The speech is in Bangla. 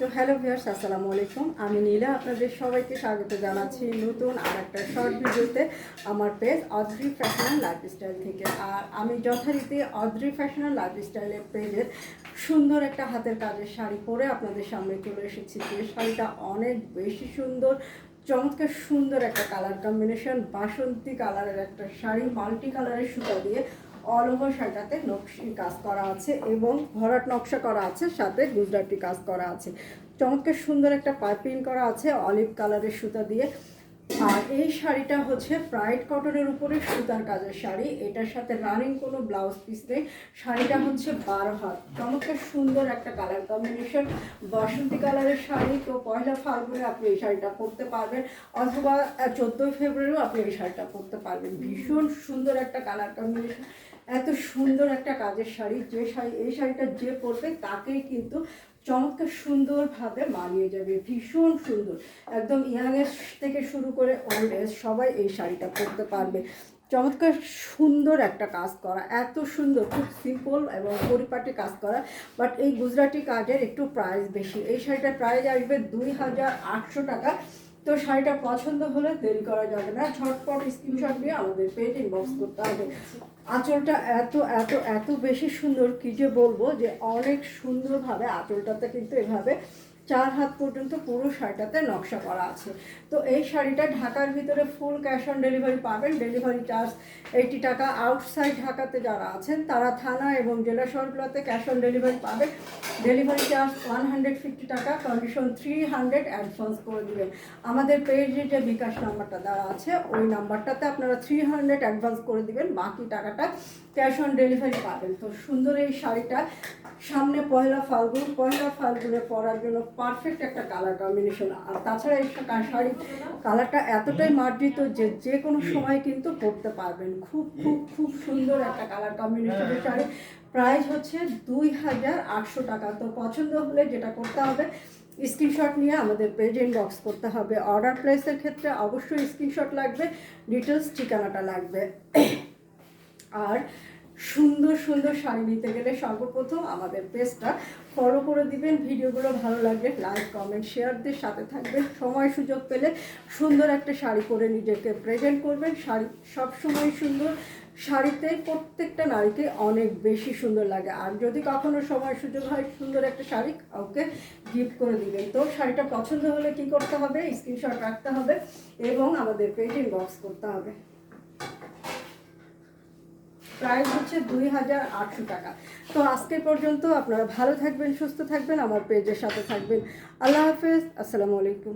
তো হ্যালো ভিউয়ার্স, আসসালামু আলাইকুম। আমি নীলা, আপনাদের সবাইকে স্বাগত জানাচ্ছি নতুন আর একটা শর্ট ভিডিওতে আমার পেজ অদ্রি ফ্যাশন লাইফস্টাইল থেকে। আর আমি যথারীতি অদ্রি ফ্যাশন লাইফস্টাইলের পেজের সুন্দর একটা হাতের কাজের শাড়ি পরে আপনাদের সামনে চলে এসেছি। যে শাড়িটা অনেক বেশি সুন্দর, চমৎকার সুন্দর একটা কালার কম্বিনেশন বাসন্তী কালারের একটা শাড়ি মাল্টি কালারের সুতা দিয়ে অল ওভার শাড়িটাতে নকশি কাজ করা আছে এবং ভরাট নকশা করা আছে, সাথে গুজরাটি কাজ করা আছে। চমৎকার সুন্দর একটা পাইপিং করা আছে অলিভ কালারের সুতা দিয়ে। আর এই শাড়িটা হচ্ছে ব্রাইট কটনের উপরে সুতার কাজের শাড়ি। এটার সাথে রানিং কোনো ব্লাউজ পিস নেই। শাড়িটা হচ্ছে বারো হাত। চমৎকার সুন্দর একটা কালার কম্বিনেশন বসন্তী কালারের শাড়ি। তো পয়লা ফাল্গুনে আপনি এই শাড়িটা পরতে পারবেন। অথবা চোদ্দোই ফেব্রুয়ারিও আপনি এই শাড়িটা পরতে পারবেন। ভীষণ সুন্দর একটা কালার কম্বিনেশন এত সুন্দর একটা কাজের শাড়ি। যে শাড়ি, এই শাড়িটা যে পরবে, তাকেই কিন্তু চমৎকার সুন্দরভাবে মানিয়ে যাবে, ভীষণ সুন্দর। একদম ইয়াং এজ থেকে শুরু করে ওল্ড এজ সবাই এই শাড়িটা পরতে পারবে। চমৎকার সুন্দর একটা কাজ করা, এত সুন্দর, খুব সিম্পল এবং পরিপাটি কাজ করা। বাট এই গুজরাটি কাজের একটু প্রাইস বেশি। এই শাড়িটার প্রাইস আসবে দুই হাজার আটশো টাকা। তো শাড়িটা পছন্দ হলে দেরি করা যাবে না। ঝটপট স্ক্রিনশট দিয়ে আমাদের পেজ ইনবক্স করতে হবে। আঁচলটা এত এত এত বেশি সুন্দর কি যে বলব যে অনেক সুন্দরভাবে আঁচলটাতে কিন্তু এভাবে চার হাত পর্যন্ত পুরো শাড়িটাতে নকশা করা আছে। তো এই শাড়িটা ঢাকার ভিতরে ফুল ক্যাশ অন ডেলিভারি পাবেন। ডেলিভারি চার্জ এইটি টাকা। আউটসাইড ঢাকাতে যারা আছেন, তারা থানা এবং জেলা শহরগুলোতে ক্যাশ অন ডেলিভারি পাবে delivery charge one hundred fifty টাকা। কন্ডিশন থ্রি হান্ড্রেড অ্যাডভান্স করে দেবেন। আমাদের পেজে যে বিকাশ নাম্বারটা দেওয়া আছে, ওই নাম্বারটাতে আপনারা থ্রি হান্ড্রেড অ্যাডভান্স করে দিবেন। বাকি টাকাটা ক্যাশ অন ডেলিভারি পাবেন। তো সুন্দর এই শাড়িটা। সামনে পয়লা ফাল্গুন। পয়লা ফাল্গুনে পরার জন্য পারফেক্ট একটা কালার কম্বিনেশন আর তাছাড়া এই শাড়ি কালারটা এতটাই মার্জিত যে যে কোনো সময় কিন্তু পরতে পারবেন। খুব খুব খুব সুন্দর একটা কালার কম্বিনেশনের শাড়ি। প্রাইস হচ্ছে দুই হাজার আটশো টাকা। তো পছন্দ হলে যেটা করতে হবে স্ক্রিনশট নিয়ে আমাদের পেজ ইনবক্স করতে হবে। অর্ডার প্লেসের ক্ষেত্রে অবশ্যই স্ক্রিনশট লাগবে ডিটেলস ঠিকানাটা লাগবে। আর সুন্দর সুন্দর শাড়ি নিতে গেলে সর্বপ্রথম আমাদের পেজটা ফলো করে দিবেন। ভিডিওগুলো ভালো লাগলে লাইক কমেন্ট শেয়ারদের সাথে থাকবেন। সময় সুযোগ পেলে সুন্দর একটা শাড়ি পরে নিজেকে প্রেজেন্ট করবেন। শাড়ি সবসময় সুন্দর। শাড়িতে প্রত্যেকটা নারীকে অনেক বেশি সুন্দর লাগে। আর যদি কখনো সময় সুযোগ হয় সুন্দর একটা শাড়ি কাউকে গিফট করে দিবেন। তো শাড়িটা পছন্দ হলে কি করতে হবে? স্ক্রিনশট রাখতে হবে এবং আমাদের পেজ ইনবক্স করতে হবে। প্রাইস হচ্ছে দুই হাজার আটশো টাকা। তো আজকে পর্যন্ত আপনারা ভালো থাকবেন, সুস্থ থাকবেন, আমার পেজের সাথে থাকবেন। আল্লাহ হাফেজ, আসসালামু আলাইকুম।